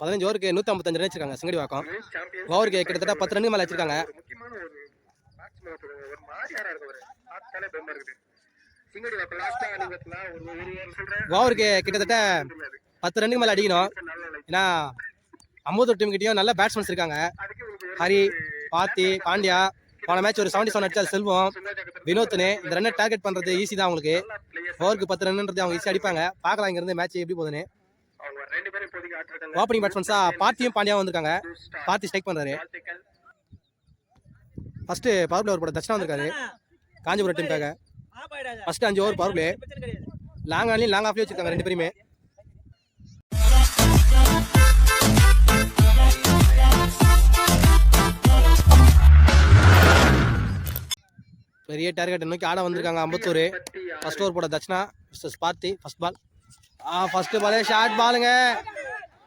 பதினஞ்சு ஓவருக்கு நூற்றி ஐம்பத்தஞ்சு ரன் வச்சிருக்காங்க சிங்கடி வாக்கம். ஓவருக்கு கிட்டத்தட்ட பத்து ரன்னுக்கு மேலே வச்சிருக்காங்க. ஓவருக்கு கிட்டத்தட்ட பத்து ரன்னுக்கு மேலே அடிக்கணும். ஏன்னா அம்பத்தூர் டீம் கிட்டயும் நல்ல பேட்ஸ்மேன்ஸ் இருக்காங்க. ஹரி பாத்தி பாண்டியா போன மேட்ச் ஒரு செவன்டி செவன் அடிச்சா செல்வம். வினோத்னு இந்த ரன்னை டார்கெட் பண்ணுறது ஈஸி தான் அவங்களுக்கு. ஓவருக்கு பத்து ரன்ன்றது அவங்க ஈஸியாக அடிப்பாங்க. பார்க்கலாம் இங்கேருந்து மேட்ச் எப்படி போகுதுன்னு. ஓப்பனிங் பேட்ஸ்மேன்ஸாக பார்த்தியும் பாண்டியாவும் வந்திருக்காங்க. பார்த்தி ஸ்ட்ரைக் பண்ணுறாரு ஃபர்ஸ்ட் பவர் பிளே ஒரு படம் தட்சிணா வந்திருக்காரு. காஞ்சிபுரம் டீமுக்காக ஃபர்ஸ்ட் அஞ்சு ஓவர் பவர் பிளே லாங் ஆன்லையும் லாங் ஆஃப்லேயும் வச்சிருக்காங்க ரெண்டு பேருமே. பெரிய டார்கெட் நோக்கி ஆட வந்திருக்காங்க அம்பத்தூர். பத்தி ஃபர்ஸ்ட் ஓவர் போட Dakshina mister Parthi first ball ஆ ஃபர்ஸ்ட் பாலே ஷார்ட் பாலுங்க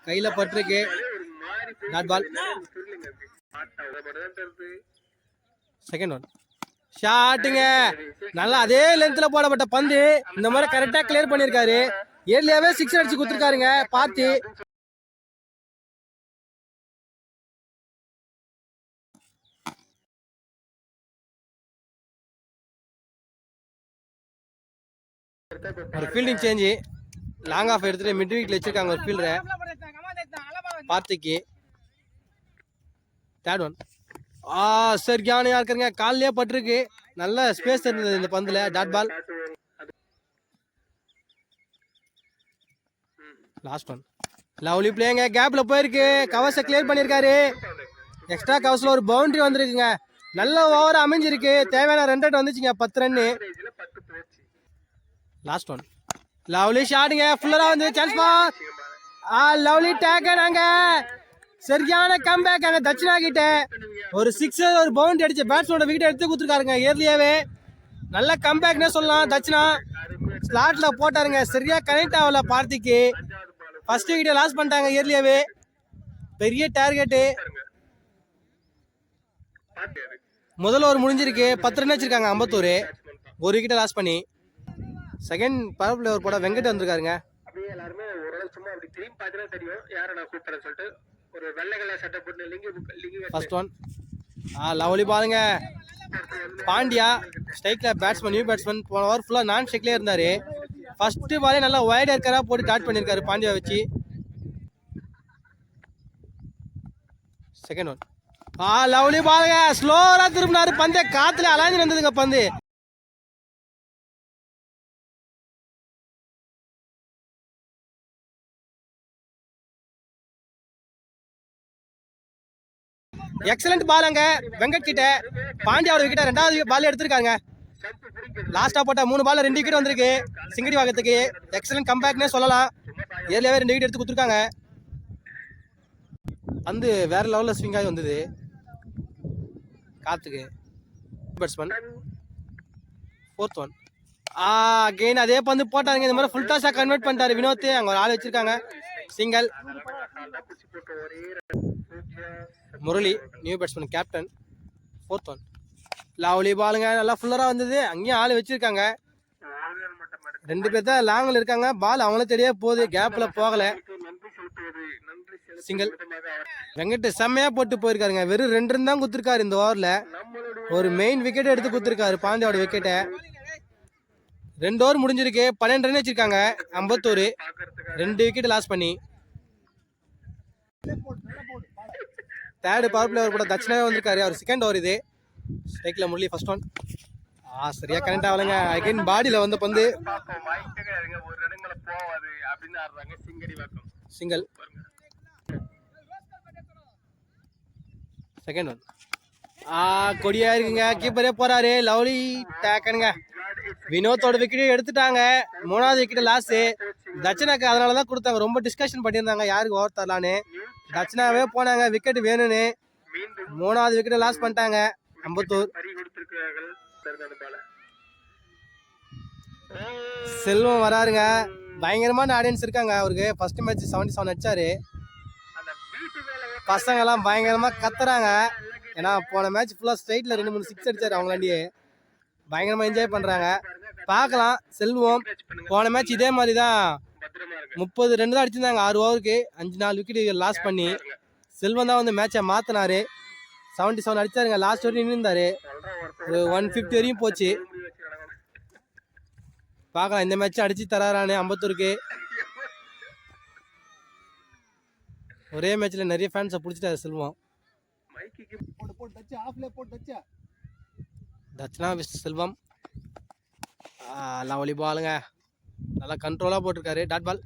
கையில் பட்டிருக்கு. ஷார்ட் பால் செகண்ட் ஒன் ஷாட்டுங்க நல்லா அதே லென்த்ல போடப்பட்ட பந்து. இந்த மாதிரி கரெக்டா கிளியர் பண்ணிருக்காரு ஏர்லியாவே சிக்ஸ் அடிச்சு கொடுத்துருக்காருங்க. பார்த்து. ஒரு ஃபீல்டிங் சேஞ்சு லாங் ஆஃப் எடுத்துட்டு மிட் வீக்ல வச்சிருக்காங்க ஒரு ஃபீல்டரை பார்த்திக்கு. தேர்ட் ஒன் ஆ சரியான இருக்கிறங்க. கால்லயே பட்டிருக்கு. நல்ல ஸ்பேஸ் இருந்தது இந்த பந்துல. Dot ball last one lovely பிளேங்க கேப்ல போயிருக்கு. கவர்ஸை கிளியர் பண்ணியிருக்காரு எக்ஸ்ட்ரா கவர்ஸில் ஒரு பவுண்டரி வந்திருக்குங்க. நல்ல ஓவர் அமைஞ்சிருக்கு. தேவையான ரன் ரேட் வந்துச்சுங்க. பத்து ரன்னு லாஸ்ட் ஒன் லவ்லி ஷாட்டுங்க ஃபுல்லரா வந்து சான்ஸ் பா ஆ லவ்லி டேக்கனாங்க சரியான கம்பேக் அங்க தட்சிணா கிட்ட. ஒரு சிக்ஸ் ஒரு பவுண்டரி அடிச்சு பேட்ஸ்மேனோட விக்கெட் எடுத்து கொடுத்துருக்காருங்க ஏர்லியாவே. நல்ல கம்பேக்னே சொல்லலாம் தட்சிணா. ஸ்லாட்ல போட்டாருங்க சரியா கனெக்ட் ஆகல பார்த்திக்கு. ஃபர்ஸ்ட் விக்கெட் லாஸ் பண்ணிட்டாங்க இயர்லியாவே பெரிய டார்கெட்டு பாத்து முதல் முடிஞ்சிருக்கு பத்து ரன் வச்சிருக்காங்க அம்பத்தூர் ஒரு விக்கெட்டை லாஸ் பண்ணி. செகண்ட் பிளே ஒரு போட வெங்கட் வந்திருக்காருங்க. அப்படியே எல்லாருமே ஓரளவு சும்மா அப்படி திரும்பி பார்த்தா தெரியும். யாரை நான் கூப்பிடுறேன் சொல்லிட்டு ஒரு வெள்ளை கலர் சட்டை போட்டு லிங்கி லிங்கி ஃபர்ஸ்ட் ஒன் ஆ லவ்லி பாருங்க. பாண்டியா ஸ்ட்ரைக்ல பேட்ஸ்மேன் நியூ பேட்ஸ்மேன் போன ஓவர் ஃபுல்லாக நான் ஸ்ட்ரைக்லேயே இருந்தார். ஃபர்ஸ்ட் பாலே நல்லா வைட் இருக்கரா போட்டு டாட் பண்ணியிருக்காரு பாண்டியா வச்சு. செகண்ட் ஒன் ஆ லவ்லி பாருங்க. ஸ்லோரா திரும்பினாரு. பந்தே காத்துல அலாஞ்சு வந்ததுங்க பந்து. எக்ஸலண்ட் பாலங்க வெங்கட் கிட்ட. பாண்டியாவோட விக்கெட்டை ரெண்டாவது பால் எடுத்திருக்காங்க. லாஸ்ட்டாக லாஸ்டா போட்ட மூணு பால்ல ரெண்டு விக்கெட் வந்திருக்கு. சிங்கடி வாகத்துக்கு எக்ஸலண்ட் கம்பேக்னே சொல்லலாம். ஏர்லியாவே ரெண்டு விக்கெட் எடுத்து கொடுத்துருக்காங்க. பந்து வேற லெவலில் ஸ்விங் ஆகி வந்தது. காத்துக்கு. Batsman fourth one a again அதே பந்து போட்டாருங்க. இந்த மாதிரி ஃபுல் டாஸாக கன்வெர்ட் பண்ணிட்டாரு. வினோத் அங்கே ஒரு ஆள் வச்சிருக்காங்க. Single Murali new batsman captain fourth one lovely பாலுங்க நல்லா ஃபுல்லராக வந்தது. அங்கேயும் ஆள் வச்சுருக்காங்க. ரெண்டு பேர் தான் லாங்கில் இருக்காங்க. பால் அவங்களே தெரியா போகுது. கேப்பில் போகல. சிங்கிள் வெங்கட் செம்மையா போட்டு போயிருக்காருங்க. வெறும் ரெண்டு ரன் தான் குத்துருக்காரு இந்த ஓவரில் ஒரு மெயின் விக்கெட் எடுத்து கொடுத்துருக்காரு பாண்டியோட விக்கெட்டை ரெண்டு ஓவர் முடிஞ்சிருக்கு. பன்னெண்டு ரன் வச்சிருக்காங்க. அம்பத்தூர் ரெண்டு விக்கெட் லாஸ் பண்ணி. தேர்டு பவர் பிளேயர் கூட தட்சிணாவே வந்திருக்காரு. அவர் செகண்ட் ஓவர் இது. ஸ்ட்ரைக்கில் முரளி ஃபர்ஸ்ட் ஒன் ஆ சரியா கனெக்ட் ஆகலைங்க அகைன் பாடியில் வந்த பந்து. சிங்கிள் செகண்ட் ஒன் ஆ கொடியா இருக்குங்க. கீப்பரே போறாரு. லவ்லி டேக்கனுங்க வினோத்தோட விக்கெட் எடுத்துட்டாங்க. மூணாவது விக்கெட் லாஸ் தட்சிணாக்கு அதனால தான் கொடுத்தாங்க. ரொம்ப டிஸ்கஷன் பண்ணியிருந்தாங்க. யாருக்கு ஓவர் தரலான்னு. தட்சிணாவே போனாங்க. விக்கெட் வேணும்னு. மூணாவது விக்கெட் லாஸ் பண்ணிட்டாங்க. அம்பத்தூர். செல்வம் வராருங்க. பயங்கரமான ஆடியன்ஸ் இருக்காங்க அவருக்கு. ஃபர்ஸ்ட் மேட்ச் செவன்டி செவன் அடிச்சாரு பசங்கெல்லாம் பயங்கரமா கத்துறாங்க. ஏன்னா போன மேட்ச் ஃபுல்லா ஸ்ட்ரைட்ல ரெண்டு மூணு சிக்ஸ் அடிச்சாரு அவங்களாண்டியே பயங்கரமா என்ஜாய் பண்றாங்க. பார்க்கலாம். செல்வம் போன மேட்ச் இதே மாதிரி தான் முப்பது ரெண்டு தான் அடிச்சிருந்தாங்க. ஆறு ஓவருக்கு அஞ்சு நாலு விக்கெட் லாஸ் பண்ணி. செல்வம் தான் வந்து மேட்சை மாத்தினாரு. செவன்டி செவன் அடிச்சாருங்க லாஸ்ட் வரையும் நின்றுந்தாரு ஒரு ஒன் ஃபிஃப்டி வரையும் போச்சு. பார்க்கலாம். இந்த மேட்ச் அடிச்சு தராரானே அம்பத்தூருக்கு. ஒரே மேட்ச்ல நிறைய ஃபேன்ஸை பிடிச்சிட்டாரு செல்வம். தட்சிணா விஸ் செல்வம். லவலி பாலுங்க நல்லா கண்ட்ரோலாக போட்டிருக்காரு. டாட் பால்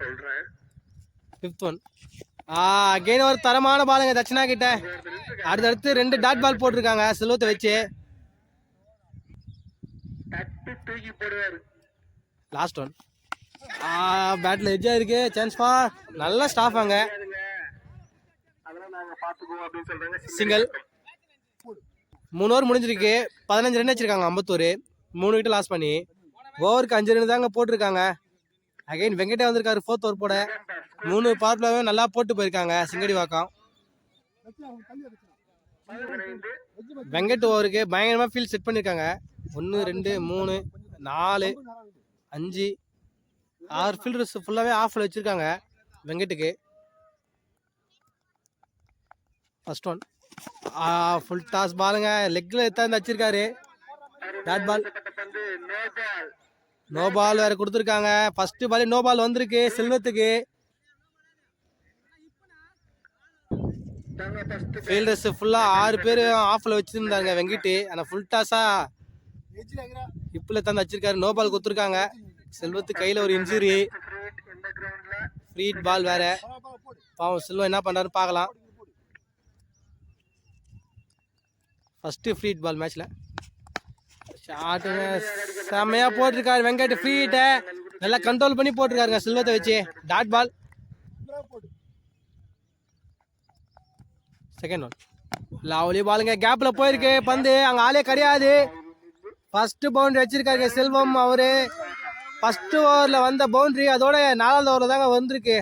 சொல்கிறேன் ஃபிஃப்த் ஒன் அகெயின் ஒரு தரமான பாலுங்க தட்சிணா கிட்ட. அடுத்தடுத்து ரெண்டு டாட் பால் போட்டிருக்காங்க. செல்வத்தை வச்சு. லாஸ்ட் ஒன் பேட்டில் எஜ்ஜாக இருக்கு. சான்ஸ் பா நல்ல ஸ்டாஃப் அங்க. சிங்கிள் மூணு ஓவர் முடிஞ்சிருக்கு. பதினஞ்சு ரன் வச்சிருக்காங்க அம்பத்தூர். மூணு விக்கெட் லாஸ் பண்ணி. ஓவருக்கு அஞ்சு ரன் தாங்க போட்டிருக்காங்க. அகைன் வெங்கடே வந்திருக்காரு ஃபோர்த் ஓவர் போட. மூணு பவர் நல்லா போட்டு போயிருக்காங்க சிங்கடி வாக்கம் வெங்கட் ஓவருக்கு பயங்கரமாக ஃபீல் செட் பண்ணியிருக்காங்க ஒன்று ரெண்டு மூணு நாலு அஞ்சு ஆறு ஃபீல்டர்ஸ் ஃபுல்லாகவே ஆஃபில் வச்சுருக்காங்க வெங்கட்டுக்கு. ஃபர்ஸ்ட் ஒன் ஃபுல் டாஸ் பாலுங்க லெக்கில் எடுத்தாந்து வச்சிருக்காரு. டாட் பால் நோ பால் வேற கொடுத்துருக்காங்க. ஃபர்ஸ்ட் பால் நோ பால் வந்திருக்கு. செல்வத்துக்கு. ஃபீல்டர்ஸ் ஃபுல்லாக ஆறு பேர் ஆஃபில் வச்சுருந்தாங்க வெங்கிட்டு. ஆனால் ஃபுல் டாஸாக இப்பில் தந்து வச்சிருக்காரு. நோ பால் கொடுத்துருக்காங்க. செல்வத்துக்கு கையில் ஒரு இன்ஜுரி ஃப்ரீட் பால் வேற. பாவம் செல்வம் என்ன பண்ணுறாருன்னு பார்க்கலாம். ஃபஸ்ட்டு ஃப்ரீட் பால் மேட்ச்சில் ஷாட்டுங்க செம்மையா போட்டிருக்காரு வெங்கட் ஃப்ரீட்டை நல்லா கண்ட்ரோல் பண்ணி போட்டிருக்காருங்க செல்வத்தை வச்சு. Dot ball second one lovely பாலுங்க கேப்பில் போயிருக்கு பந்து. அங்கே ஆளே கிடையாது. ஃபஸ்ட்டு பவுண்டரி வச்சிருக்காருங்க செல்வம் அவரு. ஃபஸ்ட்டு ஓவரில் வந்த பவுண்டரி அதோட நாலாவது ஓவரில் தாங்க வந்திருக்கு.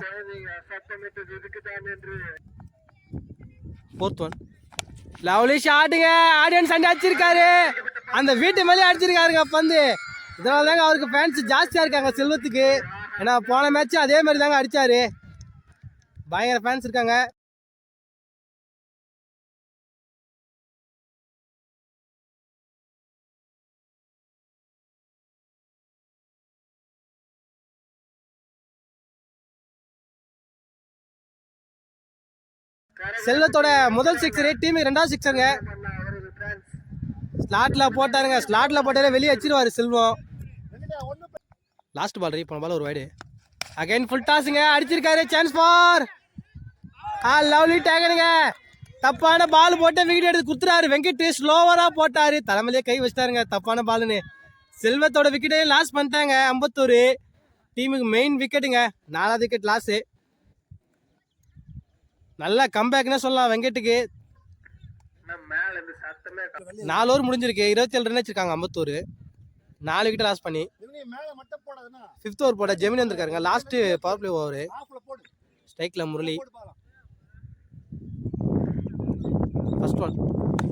ஃபோர்த் ஒன் லவ்லி ஷாட்டுங்க ஆடியன்ஸ் அண்டி அந்த வீட்டு மேலே அடிச்சிருக்காருங்க பந்து இதனால தாங்க அவருக்கு ஃபேன்ஸ் ஜாஸ்தியாக இருக்காங்க செல்வத்துக்கு. ஏன்னா போன மேட்ச் அதே மாதிரி தாங்க அடித்தார் பயங்கர ஃபேன்ஸ் இருக்காங்க. செல்வத்தோட முதல் சிக்ஸரு டீம் ரெண்டாவது சிக்ஸருங்க ஸ்லாட்ல போட்டாருங்க. ஸ்லாட்ல போட்டாலே வெளியே வச்சிருவாரு செல்வம். லாஸ்ட் பால் ரீ போன பால் ஒரு வைடு அகைன் ஃபுல் டாஸுங்க அடிச்சிருக்காரு. சான்ஸ் ஃபார் ஆ லவ்லி டேகனுங்க தப்பான பால் போட்டு விக்கெட் எடுத்து குத்துறாரு. வெங்கட் ஸ்லோவரா போட்டாரு. தலைமையிலே கை வச்சிட்டாருங்க. தப்பான பாலுன்னு செல்வத்தோட விக்கெட்டையும் லாஸ் பண்ணிட்டாங்க. அம்பத்தூர் டீமுக்கு மெயின் விக்கெட்டுங்க நாலாவது விக்கெட் லாஸு நல்லா கம்பேக்னே சொல்லலாம் வெங்கட்டுக்கு நம்ம மேல இருந்து சத்தமே கா- நாலு ஓவர் முடிஞ்சிருக்கு. இருபத்தி ஏழு ரன் வச்சிருக்காங்க அம்பத்தூர். நாலு விக்கெட் லாஸ் பண்ணி. ஃபிஃப்த் ஓவர் போட ஜெமினி வந்திருக்காருங்க. லாஸ்ட் பவர் பிளே ஓவர் ஆஃப்ல போடு. ஸ்ட்ரைக்ல Murali. First one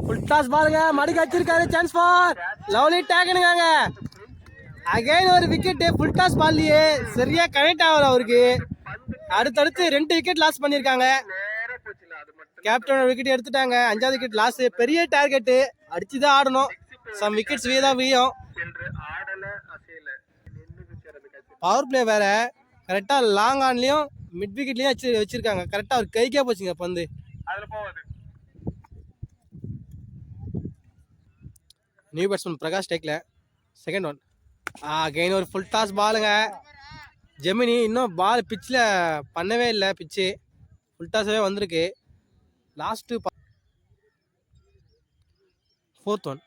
full toss பாருங்க மடிக்க வச்சிருக்காரு சான்ஸ் ஃபார் லவ்லி டேக்கனுங்க அகைன் ஒரு விக்கெட் ஃபுல் டாஸ் பால்லையே சரியா கனெக்ட் ஆகல அவருக்கு. அடுத்தடுத்து ரெண்டு விக்கெட் லாஸ் பண்ணியிருக்காங்க நேரா போச்சுல அது மட்டும் கேப்டன் விக்கெட் எடுத்துட்டாங்க. அஞ்சாவது விக்கெட் லாஸ் பெரிய டார்கெட்டு அடிச்சு தான் ஆடணும். சம் விக்கெட்ஸ் வீ தான் வீயும். பவர் பிளே வேற. கரெக்டாக லாங் ஆன்லையும் மிட் விக்கெட்லையும் வச்சு வச்சிருக்காங்க. கரெக்டாக அவர் கைக்கே போச்சுங்க பந்து. நியூ பேட்ஸ்மேன் பிரகாஷ் டேக்ல செகண்ட் ஒன் ஆ கெயின் ஒரு ஃபுல் டாஸ் பாலுங்க ஜெமினி இன்னும் பால் பிச்சில் பண்ணவே இல்லை. பிச்சு ஃபுல் டாஸாகவே வந்திருக்கு. லாஸ்ட்டு ஃபோர்த் ஒன்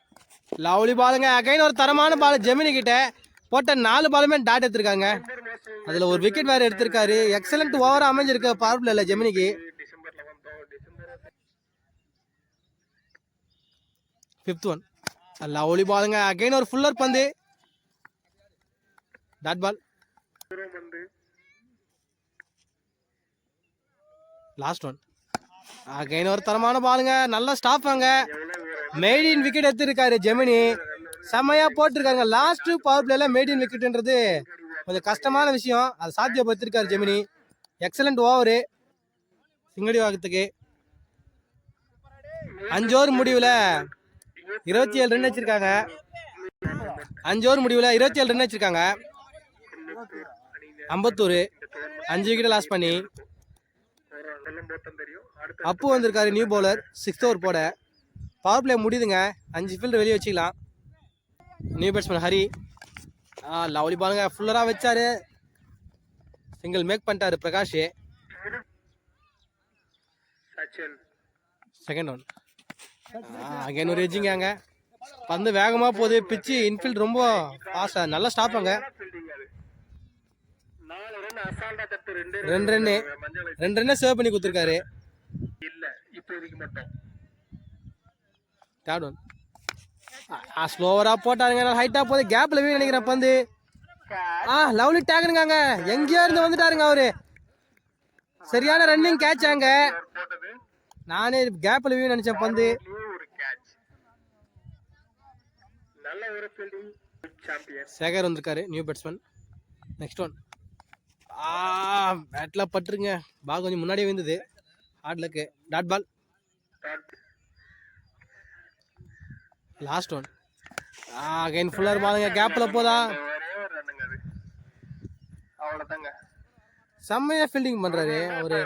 லவ்லி பாலுங்க அகைன் ஒரு தரமான பால் ஜெமினி கிட்ட போட்ட நாலு பாலுமே டாட் எடுத்திருக்காங்க. அதில் ஒரு விக்கெட் வேறு எடுத்திருக்காரு. எக்ஸலண்ட் ஓவராக அமைஞ்சிருக்கு பவர் பிளேல ஜெமினிக்கு ஃபிஃப்த் ஒன் லவ்லி பாலுங்க அகைன் ஒரு ஃபுல்லர் பந்து. Dot ball last one again ஒரு தரமான பாலுங்க நல்லா ஸ்டாப் வாங்க. மெய்டின் விக்கெட் எடுத்திருக்காரு ஜெமினி. செம்மையா போட்டிருக்காங்க லாஸ்ட் பவர் பிளேல மெய்டின் விக்கெட்ன்றது கொஞ்சம் கஷ்டமான விஷயம். அது சாத்தியப்படுத்திருக்காரு ஜெமினி. எக்ஸலண்ட் ஓவரு சிங்கடி வாகத்துக்கு. அஞ்சு ஓவர் முடிவில் இருபத்தி ஏழு ரன் வச்சிருக்காங்க. அஞ்சு ஓவர் முடிவில் இருபத்தி ஏழு ரன் வச்சிருக்காங்க. அம்பத்தூர் அஞ்சு விக்கெட் லாஸ் பண்ணி. அப்பு வந்திருக்காரு நியூ பவுலர் சிக்ஸ்த் ஓவர் போட. பவர் பிளே முடியுதுங்க. அஞ்சு ஃபீல்டு வெளியே வச்சுக்கலாம். New batsman Hari. A lovely பாலுங்க ஃபுல்லராக வச்சாரு. சிங்கிள் மேக் பண்ணிட்டாரு பிரகாஷ். செகண்ட் ஒன் அகைன் ஒரு எஜ்ஜிங்க அங்கே பந்து வேகமாக போகுது. பிச்சு இன்ஃபீல்ட் ரொம்ப ஃபாஸ்டாக நல்லா ஸ்டாப் அங்க ரெண்டு ரன்னு ரெண்டு ரன்னை சேவ் பண்ணி கொடுத்துருக்காரு. இப்போதைக்கு மட்டும் தேர்ட் ஒன் ஸ்லோவராக போட்டாருங்க ஹைட்டாக போகுது கேப்பில் வீடு நினைக்கிறேன் பந்து. ஆ லவ்லி டேக்குனுங்க எங்கேயோ இருந்து வந்துட்டாருங்க அவரு. சரியான ரன்னிங் கேட்ச் அங்க. நானே கேப்பில் வீடு நினைச்சேன் பந்து. சேகர் வந்திருக்காரு new batsman next one a battle பட்டுருங்க. பால் கொஞ்சம் முன்னாடியே விழுந்தது. Hard luck dot ball last one again fuller பாலுங்க கேப்பில் போதா? அவ்வளவுதாங்க. செம்மையா ஃபீல்டிங் பண்றாரு. அவரு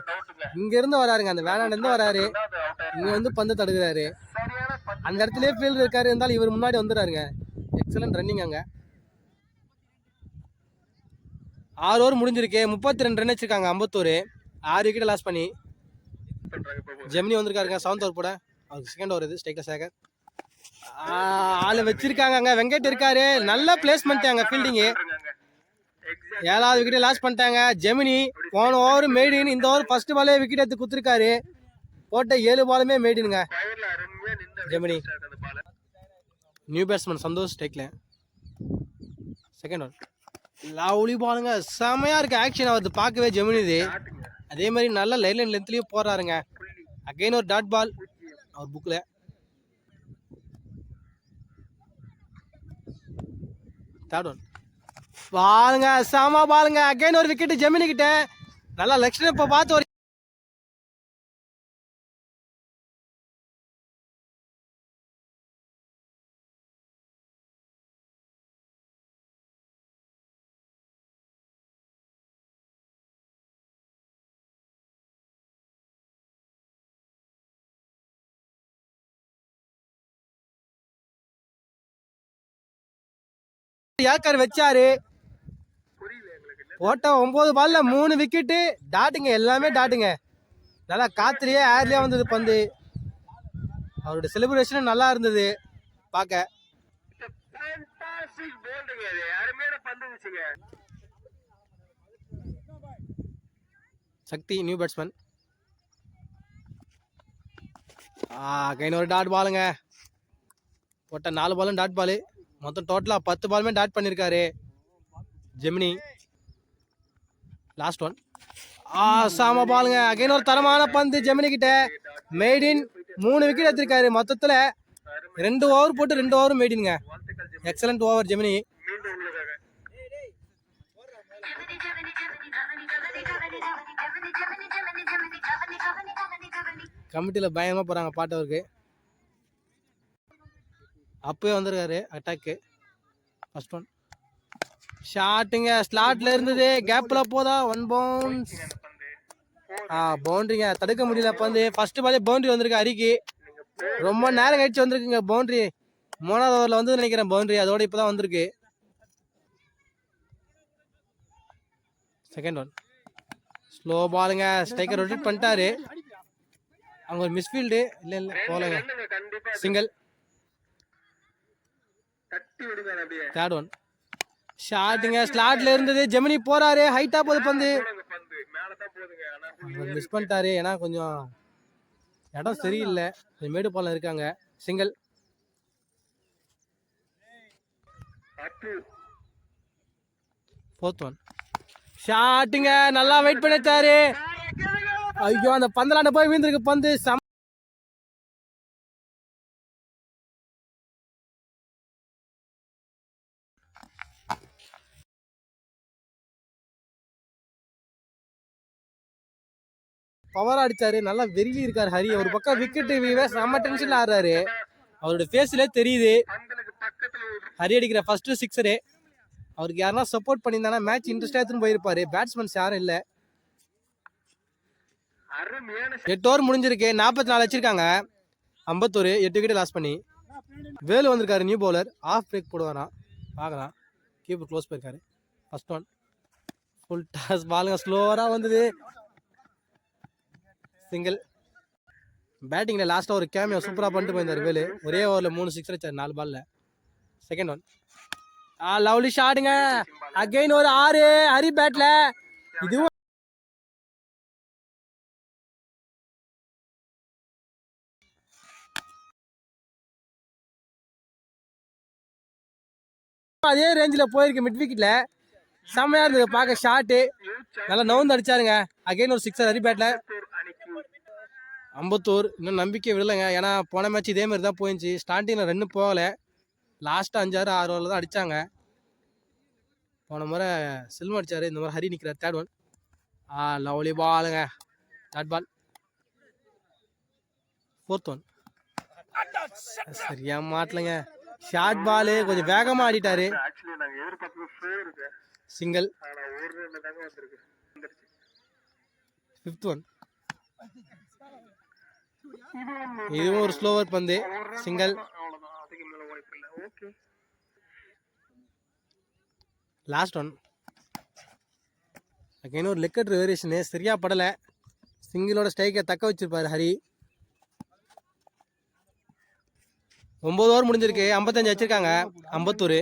இங்க இருந்து வராருங்க. அந்த வேளாண்ல இருந்து வராரு. இங்க வந்து பந்து தடுக்கிறாரு. அந்த இடத்துலயே ஃபீல்டு இருக்காரு. இருந்தாலும் இவர் முன்னாடி வந்துடுறாருங்க. எக்ஸலன்ட் ரன்னிங் அங்க. ஆறு ஓவர் முடிஞ்சிருக்கு. முப்பத்தி ரெண்டு ரன் வச்சிருக்காங்க ஐம்பத்தோரு ஆறு விக்கெட் லாஸ் பண்ணி. ஜெமினி வந்திருக்காருங்க செவன்த் ஓவர் போட. அவருக்கு செகண்ட் ஓவர் இது ஸ்டேக்ல சேகர் ஆளு வச்சிருக்காங்க அங்க வெங்கட் இருக்காரு. நல்ல பிளேஸ்மெண்ட் அங்க ஃபீல்டிங்கு ஏழாவது விக்கெட் லாஸ் பண்ணிட்டாங்க. ஜெமினி போன ஓவர் மேடின் இந்த ஓவர் ஃபர்ஸ்ட் பாலே விக்கெட் எடுத்து குத்துருக்காரு போட்ட ஏழு பாலுமே மேடினுங்க ஜெமினி. நியூ பேட்ஸ்மேன் சந்தோஷ் டேக்ல செகண்ட் ஒன் லவ்லி பாலுங்க செமையா இருக்கு. ஆக்ஷன் அவரது பார்க்கவே ஜெமினி இது. அதே மாதிரி நல்ல லைன் லென்த்லயும் போறாருங்க அகைன் ஒரு டாட் பால் அவர் புக்ல தேர்ட் ஒன் பாருங்க செம பாருங்க அகைன் ஒரு விக்கெட் ஜெமினி கிட்ட. நல்லா லக்ஷ்மி இப்போ பார்த்து ஒரு ஏக்கர் வச்சாரு? போட்ட ஒன்பது பால்ல மூணு விக்கெட்டு டாட்டுங்க எல்லாமே டாட்டுங்க நல்லா காத்துலயே ஏர்லயே வந்தது பந்து. அவருடைய செலிப்ரேஷனும் நல்லா இருந்தது. பார்க்க. சக்தி நியூ பேட்ஸ்மேன் ஆ கைன்னு ஒரு டாட் பாலுங்க போட்ட நாலு பாலும் டாட் பாலு மொத்தம் டோட்டலாக பத்து பாலுமே டாட் பண்ணியிருக்காரு ஜெமினி. லாஸ்ட் ஒன் ஆ சாம பாலுங்க அகைன் ஒரு தரமான பந்து ஜெமினி கிட்ட. மெய்டின் மூணு விக்கெட் எடுத்திருக்காரு. மொத்தத்தில் ரெண்டு ஓவர் போட்டு ரெண்டு ஓவர் மெய்டின்ங்க எக்ஸலண்ட் ஓவர் ஜெமினி. கமிட்டியில் பயங்கரமாக போகிறாங்க பாட்டவருக்கு அப்பவே வந்திருக்காரு அட்டாக்கு ஃபர்ஸ்ட் ஒன் ஷாட்டுங்க ஸ்லாட்ல இருந்தது. கேப்பில் போதா? ஒன் பவுன்ஸ் ஆ பவுண்டரிங்க தடுக்க முடியல பந்து ஃபர்ஸ்ட் பாலே பவுண்டரி வந்திருக்கு அரிக்கு. ரொம்ப நேரம் கழிச்சு வந்திருக்குங்க பவுண்டரி மூணாவது ஓவரில் வந்து நினைக்கிறேன் பவுண்டரி அதோட இப்போ தான் வந்திருக்கு செகண்ட் ஒன் ஸ்லோ பாலுங்க ஸ்ட்ரைக்கர் ரொட்டேட் பண்ணிட்டாரு. அவங்க ஒரு மிஸ்ஃபீல்டு இல்லை இல்லை போகலங்க. சிங்கிள் தேர்ட் ஒன் ஷாட்டுங்க ஸ்லாட்ல இருந்தது. ஜெமினி போறாரு. ஹைட்டா போகுது பந்து. மிஸ் பண்ணிட்டாரு. ஏன்னா கொஞ்சம் இடம் சரியில்லை. கொஞ்சம் மேடு பாலம் இருக்காங்க. சிங்கிள் ஃபோர்த் ஒன் ஷாட்டுங்க நல்லா வெயிட் பண்ணிட்டாரு. ஐயோ அந்த பந்தலாண்ட போய் வீந்திருக்கு பந்து பவராக அடிச்சாரு. நல்லா வெறிலி இருக்காரு ஹரி. ஒரு பக்கம் விக்கெட் செம்ம டென்ஷன்ல ஆடுறாரு. அவரோட ஃபேஸ்ல தெரியுது. ஹரி அடிக்கிற ஃபர்ஸ்ட் சிக்ஸரு அவருக்கு யாருன்னா சப்போர்ட் பண்ணியிருந்தாங்கன்னா மேட்ச் இன்ட்ரெஸ்டாக எடுத்துன்னு போயிருப்பாரு. பேட்ஸ்மேன்ஸ் யாரும் இல்லை. எட்டு ஓவர் முடிஞ்சிருக்கு. நாற்பத்தி நாலு வச்சிருக்காங்க ஐம்பத்தோரு எட்டு விக்கெட் லாஸ் பண்ணி. வேலு வந்திருக்காரு நியூ பவுலர் ஆஃப் பிரேக் போடுவாராம் பார்க்கலாம். கீப்பர் க்ளோஸ் போயிருக்காரு. ஃபர்ஸ்ட் ஒன் ஃபுல் டாஸ் பாலுங்க ஸ்லோவராக வந்தது. சிங்கிள் பேட்டிங்கில் லாஸ்ட்டாக ஒரு கேமியா சூப்பராக பண்ணிட்டு போயிருந்தார் வேலு ஒரே ஓவரில் மூணு சிக்ஸ் அடிச்சார் நாலு பால்ல செகண்ட் ஒன் ஆ லவ்லி ஷாட்டுங்க அகைன் ஒரு ஆறு. ஹரி பேட்டில் இதுவும் அதே ரேஞ்சில் போயிருக்கு மிட் விக்கெட்டில் செம்மையா இருந்தது பார்க்க ஷாட்டு நல்லா நவுந்து அடிச்சாருங்க. அகைன் ஒரு சிக்ஸர் ஹரி பேட்டில் அம்பத்தூர். இன்னும் நம்பிக்கை விடலைங்க. ஏன்னா போன மேட்ச் இதே மாதிரி தான் போயிடுச்சு ஸ்டார்டிங்கில் ரெண்டும் போகலை. லாஸ்ட்டு அஞ்சாறு ஆறு ஓவரில் தான் அடித்தாங்க போன முறை சில்வம் அடிச்சாரு. இந்த மாதிரி ஹரி நிற்கிறார் தேர்ட் ஒன் ஆ லவ்லி பாலுங்க தேர்ட் பால் ஃபோர்த் ஒன் சரியா மாட்டலைங்க. ஷார்ட் பாலு கொஞ்சம் வேகமாக ஆடிட்டாரு. சிங்கிள் ரெண்டு ஃபிஃப்த் ஒன் இதுவும் ஒரு ஸ்லோவர் பந்து. சிங்கிள் லாஸ்ட் ஒன் அகைன் ஒரு லெக்கட் வேரியேஷனு சரியாக படலை. சிங்கிளோட ஸ்ட்ரைக்கை தக்க வச்சிருப்பாரு ஹரி. ஒம்பது ஓவர் முடிஞ்சிருக்கு. ஐம்பத்தஞ்சு வச்சுருக்காங்க. ஐம்பத்தூர்.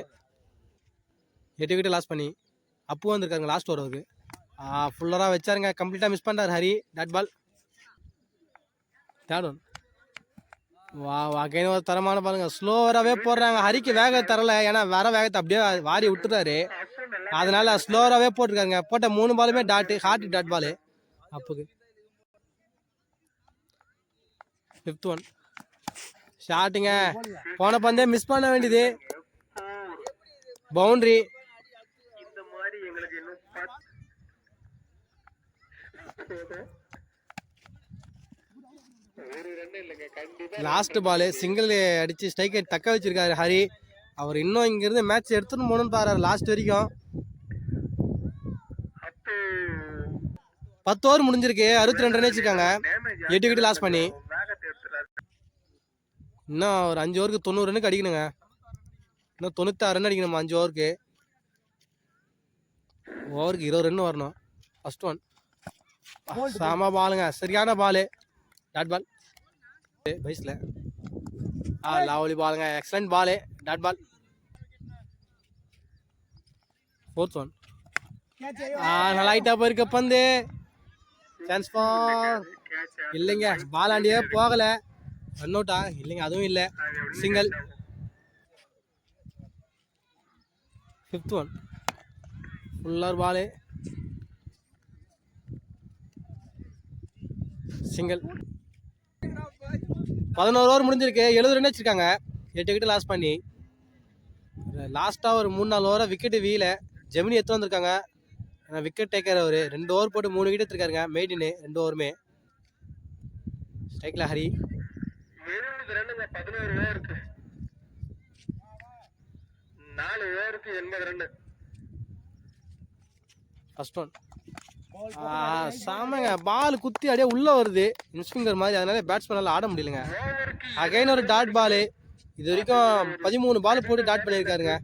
எட்டு கிட்ட லாஸ் பண்ணி. அப்பு வந்திருக்காங்க லாஸ்ட் ஓவருக்கு ஃபுல்லராக வச்சாருங்க. கம்ப்ளீட்டாக மிஸ் பண்ணுறாரு Hari. Dot ball third one வா அகைன் ஒரு தரமான பாருங்க. ஸ்லோவராகவே போடுறாங்க. ஹரிக்கு வேக தரல. ஏன்னா வர வேகத்தை அப்படியே வாரி விட்டுறாரு. அதனால ஸ்லோவராகவே போட்டிருக்காங்க. போட்ட மூணு பாலுமே டாட்டு ஹார்ட் டாட் பாலு அப்புக்கு. ஃபிஃப்த் ஒன் ஷாட்டுங்க போன பந்தே மிஸ் பண்ண வேண்டியது. பவுண்டரி இந்த மாதிரி எங்களுக்கு இன்னும் பத்து ஒரு ரன் இல்லைங்க கண்டிப்பா லாஸ்ட் பால் சிங்கிள் அடிச்சு ஸ்ட்ரைக்கை தக்க வச்சிருக்காரு ஹரி. அவர் இன்னும் இங்கிருந்து மேட்ச் எடுத்துன்னு போகணும்னு பாரு லாஸ்ட் வரைக்கும். பத்து ஓவர் முடிஞ்சிருக்கு. அறுபத்தி ரெண்டு ரன் வச்சிருக்காங்க எட்டு விக்கெட் லாஸ் பண்ணி. வேகத்தை எடுத்துறாரு இன்னும் ஒரு அஞ்சு ஓவருக்கு தொண்ணூறு ரன்னுக்கு அடிக்கணுங்க. இன்னும் தொண்ணூத்தாறு ரன் அடிக்கணும் அஞ்சு ஓவருக்கு ஓவருக்கு இருபது ரன் வரணும். ஃபர்ஸ்ட் ஒன் சாம பாலுங்க சரியான பாலு டாட் பால் வயசில். ஆ லாவலி பாலுங்க excellent ball dot ball fourth one a நல்லா ஹைட்டாக போயிருக்க பந்து. சான்ஸ் இல்லைங்க. பாலாண்டியே போகலை. ரன் அவுட்டா இல்லைங்க அதுவும் இல்லை. Single fifth one fuller ball single பதினோரு ஓவர் முடிஞ்சிருக்கு. எழுபது ரன் வச்சிருக்காங்க. எட்டு விக்கெட் லாஸ் பண்ணி லாஸ்ட்டாக ஒரு மூணு நாலு ஓவராக விக்கெட்டு வீல ஜெமினி எடுத்து வந்திருக்காங்க. விக்கெட் டேக்கர் அவர். ரெண்டு ஓவர் போட்டு மூணு விக்கெட் எடுத்திருக்காருங்க. மெய்டின்னு ரெண்டு ஓவருமே. ஸ்ட்ரைக்கில் ஹரி. நாலு ஓவருக்கு எண்பது ரன்னு. ஃபர்ஸ்ட் ஒன் சாமங்க. பால் குத்தி அப்படியே உள்ள வருது. இன்ஸ்பிங்கர் மாதிரி. அதனால பேட்ஸ்மேனால ஆட முடியலங்க. அகைன் ஒரு டாட் பால் இது வரைக்கும் பதிமூணு பால் போட்டு டாட் பண்ணியிருக்காருங்க.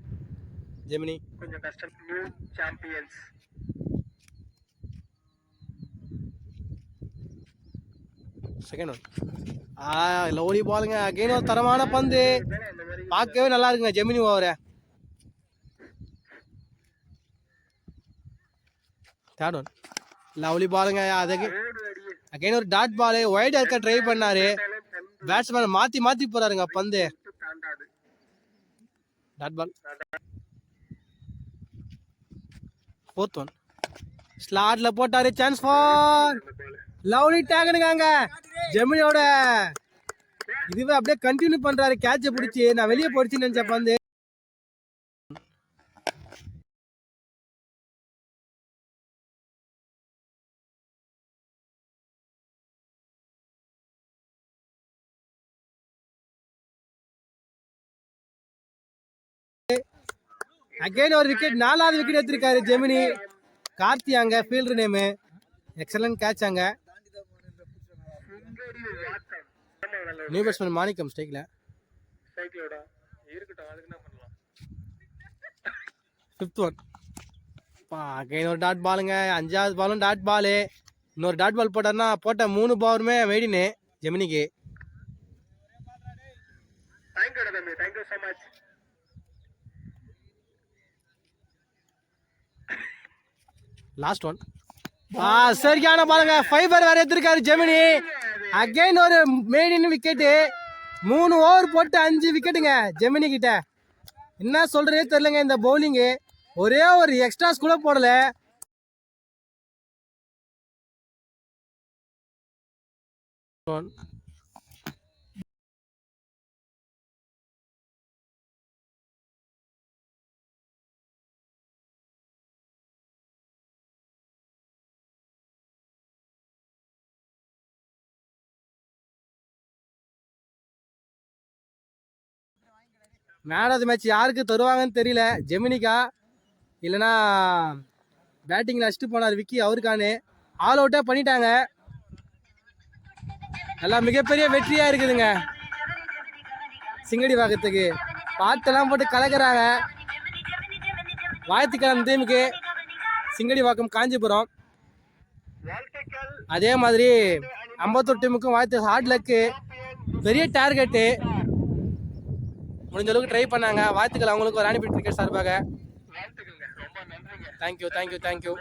ஜெமினி. கொஞ்சம் கஷ்டம். New champions second one a lovely பாலுங்க அகைன் ஒரு தரமான பந்து. பார்க்கவே நல்லா இருக்குங்க ஜெமினி ஓவரை தேர்ட் ஒன் லவ்லி பாலுங்க அதுக்கு அகைன் ஒரு டாட் பால் ஒயிட் இருக்க ட்ரை பண்ணாரு. பேட்ஸ்மேன் மாத்தி மாத்தி போறாருங்க பந்து. டாட் பால் ஃபோர்த் ஒன் ஸ்லாட்ல போட்டாரு சான்ஸ் ஃபார் லவ்லி டேக்னுங்க ஜெமினியோட. இதுவே அப்படியே கண்டினியூ பண்றாரு கேட்ச பிடிச்சி. நான் வெளியே போயிடுச்சுன்னு நினைச்ச பந்து. அகைன் ஒரு விக்கெட் நாலாவது விக்கெட் எடுத்திருக்காரு ஜெமினி. கார்த்தி அங்க. ஃபீல்டர் நேமு எக்ஸலன்ட் கேட்ச் அங்க நியூ பேட்ஸ்மேன் மாணிக்கம் ஸ்டேக்ல ஃபிஃப்த் ஒன் அகைன் ஒரு டாட் பாலுங்க அஞ்சாவது பாலும் டாட் பாலு இன்னொரு டாட் பால் போட்டார்னா போட்ட மூணு பவருமே வெயிடினு ஜெமினிக்கு. Thank you thank you so much last one a சரியான பாருங்க. ஃபைபர் வேற எடுத்திருக்காரு ஜெமினி. அகைன் ஒரு மெயின் விக்கெட்டு மூணு ஓவர் போட்டு அஞ்சு விக்கெட்டுங்க ஜெமினி கிட்ட. என்ன சொல்றதே தெரியலங்க இந்த பவுலிங்கு ஒரே ஒரு எக்ஸ்ட்ராஸ் கூட போடல. மேன் ஆஃப் த மேட்ச் யாருக்கு தருவாங்கன்னு தெரியல. ஜெமினிக்கா இல்லைனா பேட்டிங்கில் அடிச்சுட்டு போனார் விக்கி அவருக்கானு. ஆல் அவுட்டாக பண்ணிட்டாங்க. எல்லாம் மிகப்பெரிய வெற்றியாக இருக்குதுங்க. சிங்கடி வாக்கத்துக்கு பாட்டெல்லாம் போட்டு கலக்கிறாங்க. வாழ்த்துக்கிழமை டீமுக்கு. சிங்கடி வாக்கம் காஞ்சிபுரம். அதே மாதிரி ஐம்பத்தொரு டீமுக்கும் வாழ்த்து. ஹார்ட் லக்கு பெரிய டார்கெட்டு முடிஞ்ச அளவுக்கு ட்ரை பண்ணாங்க. வாழ்த்துக்கள். அவங்களுக்கு ஒரு ராணிபேட் கிரிக்கெட் சார்பாக. Thank you thank you thank you